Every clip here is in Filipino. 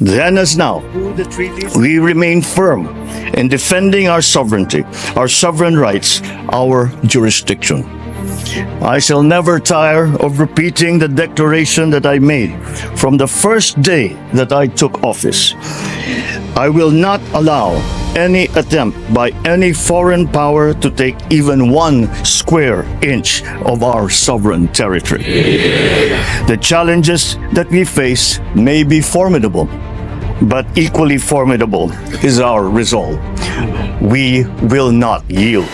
Then as now, we remain firm in defending our sovereignty, our sovereign rights, our jurisdiction. I shall never tire of repeating the declaration that I made from the first day that I took office. I will not allow any attempt by any foreign power to take even one square inch of our sovereign territory. The challenges that we face may be formidable, but equally formidable is our resolve. We will not yield.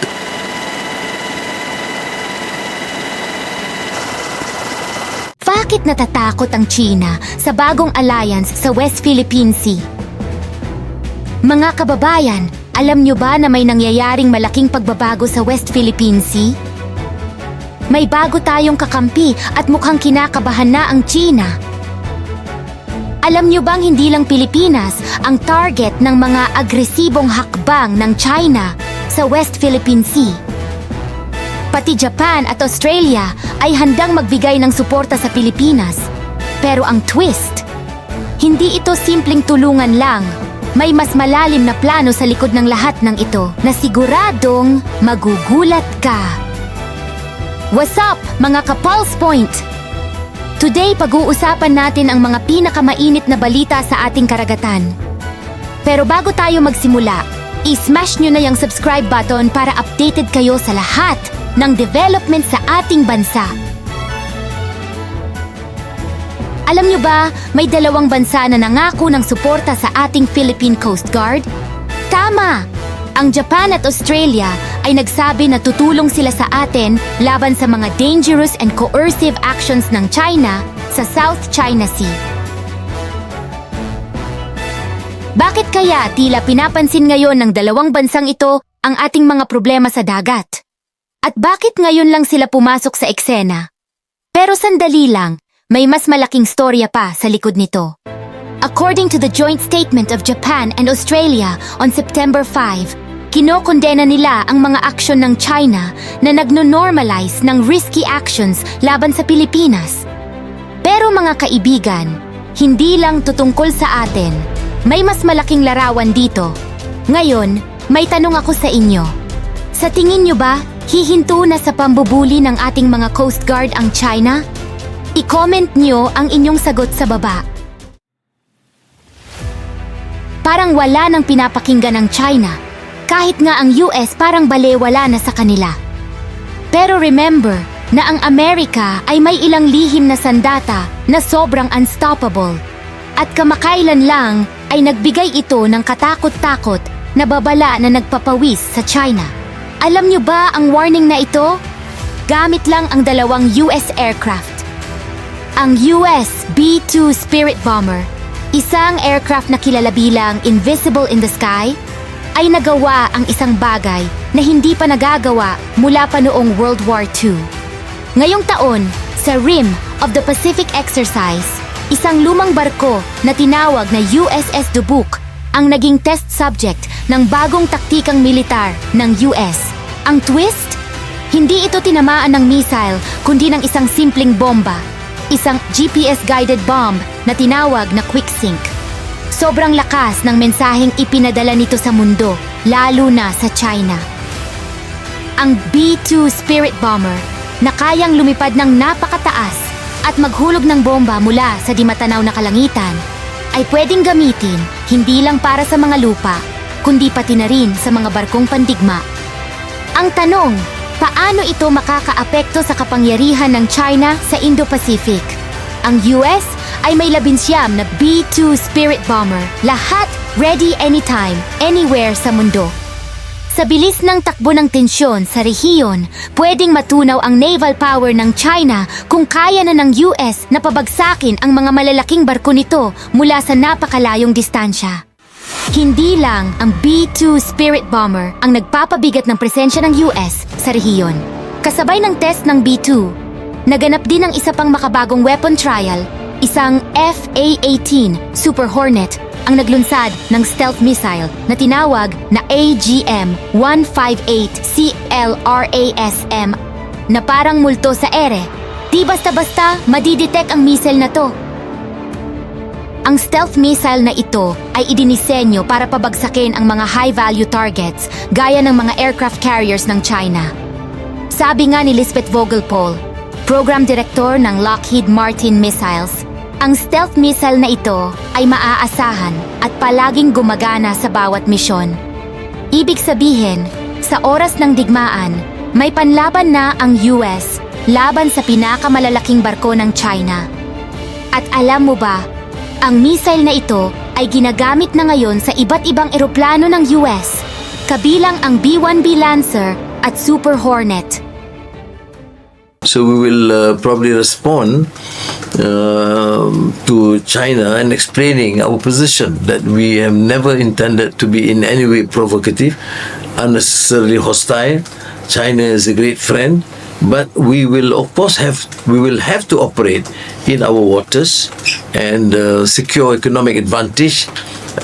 Bakit natatakot ang China sa bagong alliance sa West Philippine Sea? Mga kababayan, alam nyo ba na may nangyayaring malaking pagbabago sa West Philippine Sea? May bago tayong kakampi at mukhang kinakabahan na ang China. Alam nyo bang hindi lang Pilipinas ang target ng mga agresibong hakbang ng China sa West Philippine Sea? Pati Japan at Australia ay handang magbigay ng suporta sa Pilipinas. Pero ang twist, hindi ito simpleng tulungan lang. May mas malalim na plano sa likod ng lahat ng ito na siguradong magugulat ka. What's up, mga ka-Pulse Point? Today, pag-uusapan natin ang mga pinakamainit na balita sa ating karagatan. Pero bago tayo magsimula, i-smash nyo na yung subscribe button para updated kayo sa lahat ng development sa ating bansa. Alam nyo ba, may dalawang bansa na nangako ng suporta sa ating Philippine Coast Guard? Tama! Ang Japan at Australia ay nagsabi na tutulong sila sa atin laban sa mga dangerous and coercive actions ng China sa South China Sea. Bakit kaya tila pinapansin ngayon ng dalawang bansang ito ang ating mga problema sa dagat? At bakit ngayon lang sila pumasok sa eksena? Pero sandali lang, may mas malaking storya pa sa likod nito. According to the joint statement of Japan and Australia on September 5, kinokondena nila ang mga aksyon ng China na nagno-normalize ng risky actions laban sa Pilipinas. Pero mga kaibigan, hindi lang tutungkol sa atin. May mas malaking larawan dito. Ngayon, may tanong ako sa inyo. Sa tingin nyo ba, hihinto na sa pambubuli ng ating mga Coast Guard ang China? I-comment nyo ang inyong sagot sa baba. Parang wala nang pinapakinggan ng China. Kahit nga ang US parang balewala na sa kanila. Pero remember na ang Amerika ay may ilang lihim na sandata na sobrang unstoppable. At kamakailan lang ay nagbigay ito ng katakot-takot na babala na nagpapawis sa China. Alam nyo ba ang warning na ito? Gamit lang ang dalawang US aircraft. Ang US B-2 Spirit Bomber, isang aircraft na kilala bilang invisible in the sky, ay nagawa ang isang bagay na hindi pa nagagawa mula pa noong World War II. Ngayong taon, sa rim of the Pacific Exercise, isang lumang barko na tinawag na USS Dubuque ang naging test subject ng bagong taktikang militar ng US. Ang twist? Hindi ito tinamaan ng missile kundi ng isang simpleng bomba. Isang GPS-guided bomb na tinawag na quick sink. Sobrang lakas ng mensaheng ipinadala nito sa mundo, lalo na sa China. Ang B-2 Spirit Bomber na kayang lumipad ng napakataas at maghulog ng bomba mula sa di matanaw na kalangitan ay pwedeng gamitin hindi lang para sa mga lupa, kundi pati na rin sa mga barkong pandigma. Ang tanong, paano ito makakaapekto sa kapangyarihan ng China sa Indo-Pacific? Ang US ay may labinsyam na B-2 Spirit Bomber, lahat ready anytime, anywhere sa mundo. Sa bilis ng takbo ng tensyon sa rehiyon, pwedeng matunaw ang naval power ng China kung kaya na ng US na pabagsakin ang mga malalaking barko nito mula sa napakalayong distansya. Hindi lang ang B-2 Spirit Bomber ang nagpapabigat ng presensya ng US sa rehiyon. Kasabay ng test ng B-2, naganap din ang isa pang makabagong weapon trial, isang FA-18 Super Hornet ang naglunsad ng stealth missile na tinawag na AGM-158 CLRASM na parang multo sa ere. Di basta-basta madidetect ang missile na to. Ang stealth missile na ito ay idinisenyo para pabagsakin ang mga high-value targets gaya ng mga aircraft carriers ng China. Sabi nga ni Lisbeth Vogelpol, Program Director ng Lockheed Martin Missiles, ang stealth missile na ito ay maaasahan at palaging gumagana sa bawat misyon. Ibig sabihin, sa oras ng digmaan, may panlaban na ang US laban sa pinakamalalaking barko ng China. At alam mo ba, ang missile na ito ay ginagamit na ngayon sa iba't ibang eroplano ng US, kabilang ang B-1B Lancer at Super Hornet. So we will uh, probably respond um to China and explaining our position that we have never intended to be in any way provocative, unnecessarily hostile. China is a great friend, but we will of course have we will have to operate in our waters and uh, secure economic advantage,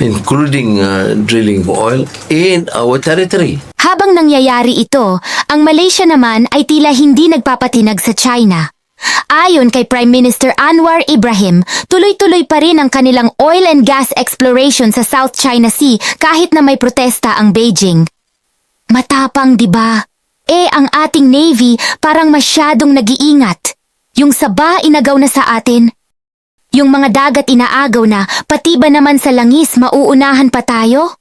including uh, drilling for oil in our territory. Habang nangyayari ito, ang Malaysia naman ay tila hindi nagpapatinag sa China. Ayon kay Prime Minister Anwar Ibrahim, tuloy-tuloy pa rin ang kanilang oil and gas exploration sa South China Sea kahit na may protesta ang Beijing. Matapang, di ba? Eh, ang ating Navy parang masyadong nag-iingat. Yung saba inagaw na sa atin. Yung mga dagat inaagaw na, pati ba naman sa langis mauunahan pa tayo?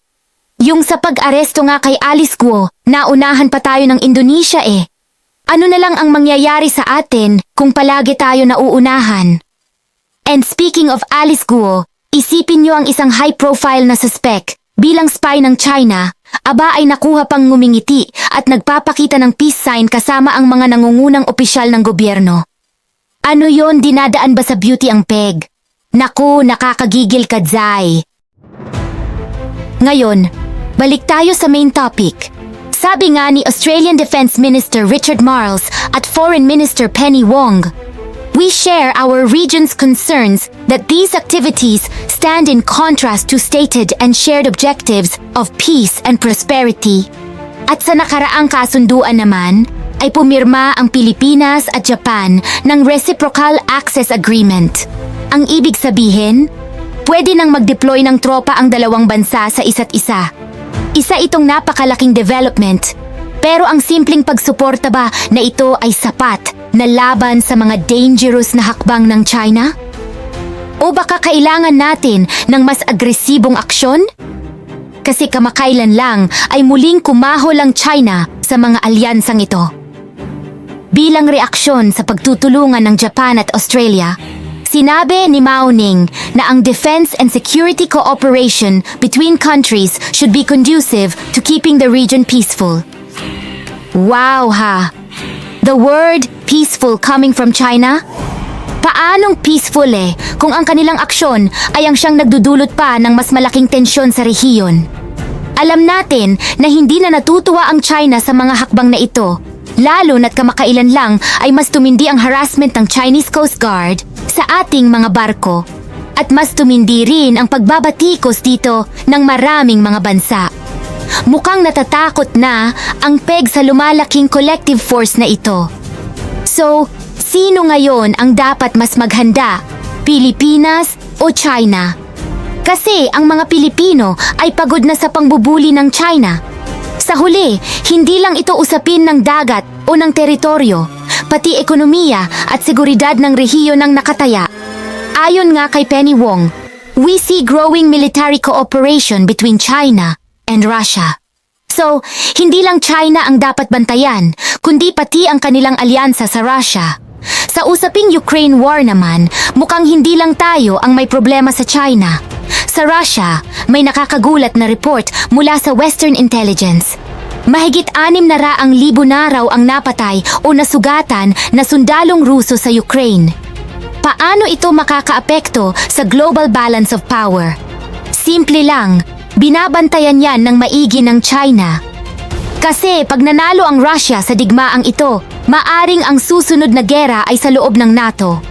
Yung sa pag-aresto nga kay Alice Guo, naunahan pa tayo ng Indonesia eh. Ano na lang ang mangyayari sa atin kung palagi tayo nauunahan? And speaking of Alice Guo, isipin niyo ang isang high-profile na suspect bilang spy ng China, aba ay nakuha pang ngumingiti at nagpapakita ng peace sign kasama ang mga nangungunang opisyal ng gobyerno. Ano yon dinadaan ba sa beauty ang peg? Naku, nakakagigil ka, Zai. Ngayon, balik tayo sa main topic. Sabi nga ni Australian Defense Minister Richard Marles at Foreign Minister Penny Wong, We share our region's concerns that these activities stand in contrast to stated and shared objectives of peace and prosperity. At sa nakaraang kasunduan naman, ay pumirma ang Pilipinas at Japan ng Reciprocal Access Agreement. Ang ibig sabihin, pwede nang mag-deploy ng tropa ang dalawang bansa sa isa't isa. Isa itong napakalaking development. Pero ang simpleng pagsuporta ba na ito ay sapat na laban sa mga dangerous na hakbang ng China? O baka kailangan natin ng mas agresibong aksyon? Kasi kamakailan lang ay muling kumahol ang China sa mga alyansang ito. Bilang reaksyon sa pagtutulungan ng Japan at Australia, sinabi ni Mao Ning na ang defense and security cooperation between countries should be conducive to keeping the region peaceful. Wow ha! The word peaceful coming from China? Paanong peaceful eh kung ang kanilang aksyon ay ang siyang nagdudulot pa ng mas malaking tensyon sa rehiyon? Alam natin na hindi na natutuwa ang China sa mga hakbang na ito, lalo na't kamakailan lang ay mas tumindi ang harassment ng Chinese Coast Guard sa ating mga barko. At mas tumindi rin ang pagbabatikos dito ng maraming mga bansa. Mukhang natatakot na ang peg sa lumalaking collective force na ito. So, sino ngayon ang dapat mas maghanda? Pilipinas o China? Kasi ang mga Pilipino ay pagod na sa pangbubuli ng China. Sa huli, hindi lang ito usapin ng dagat o ng teritoryo, pati ekonomiya at seguridad ng rehiyon ng nakataya. Ayon nga kay Penny Wong, we see growing military cooperation between China and Russia. So, hindi lang China ang dapat bantayan, kundi pati ang kanilang alyansa sa Russia. Sa usaping Ukraine war naman, mukhang hindi lang tayo ang may problema sa China. Sa Russia, may nakakagulat na report mula sa Western Intelligence. Mahigit anim na raang libo na raw ang napatay o nasugatan na sundalong Ruso sa Ukraine. Paano ito makakaapekto sa global balance of power? Simple lang, binabantayan yan ng maigi ng China. Kasi pag nanalo ang Russia sa digmaang ito, maaring ang susunod na gera ay sa loob ng NATO.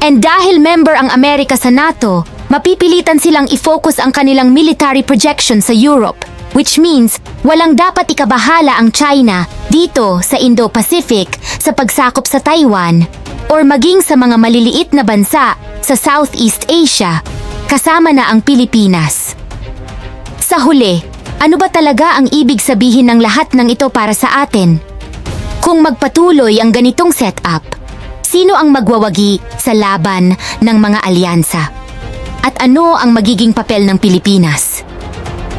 And dahil member ang Amerika sa NATO, mapipilitan silang i-focus ang kanilang military projection sa Europe, which means walang dapat ikabahala ang China dito sa Indo-Pacific sa pagsakop sa Taiwan or maging sa mga maliliit na bansa sa Southeast Asia. kasama na ang Pilipinas. Sa huli, ano ba talaga ang ibig sabihin ng lahat ng ito para sa atin? Kung magpatuloy ang ganitong setup, sino ang magwawagi sa laban ng mga alyansa? At ano ang magiging papel ng Pilipinas?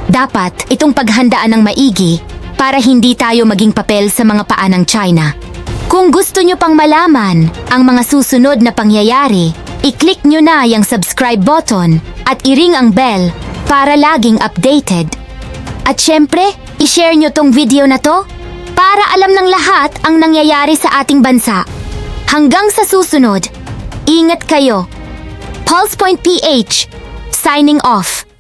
Dapat itong paghandaan ng maigi para hindi tayo maging papel sa mga paa ng China. Kung gusto nyo pang malaman ang mga susunod na pangyayari, i-click nyo na yung subscribe button at i-ring ang bell para laging updated. At syempre, i-share nyo tong video na to para alam ng lahat ang nangyayari sa ating bansa. Hanggang sa susunod, ingat kayo. Pulse Point PH, signing off.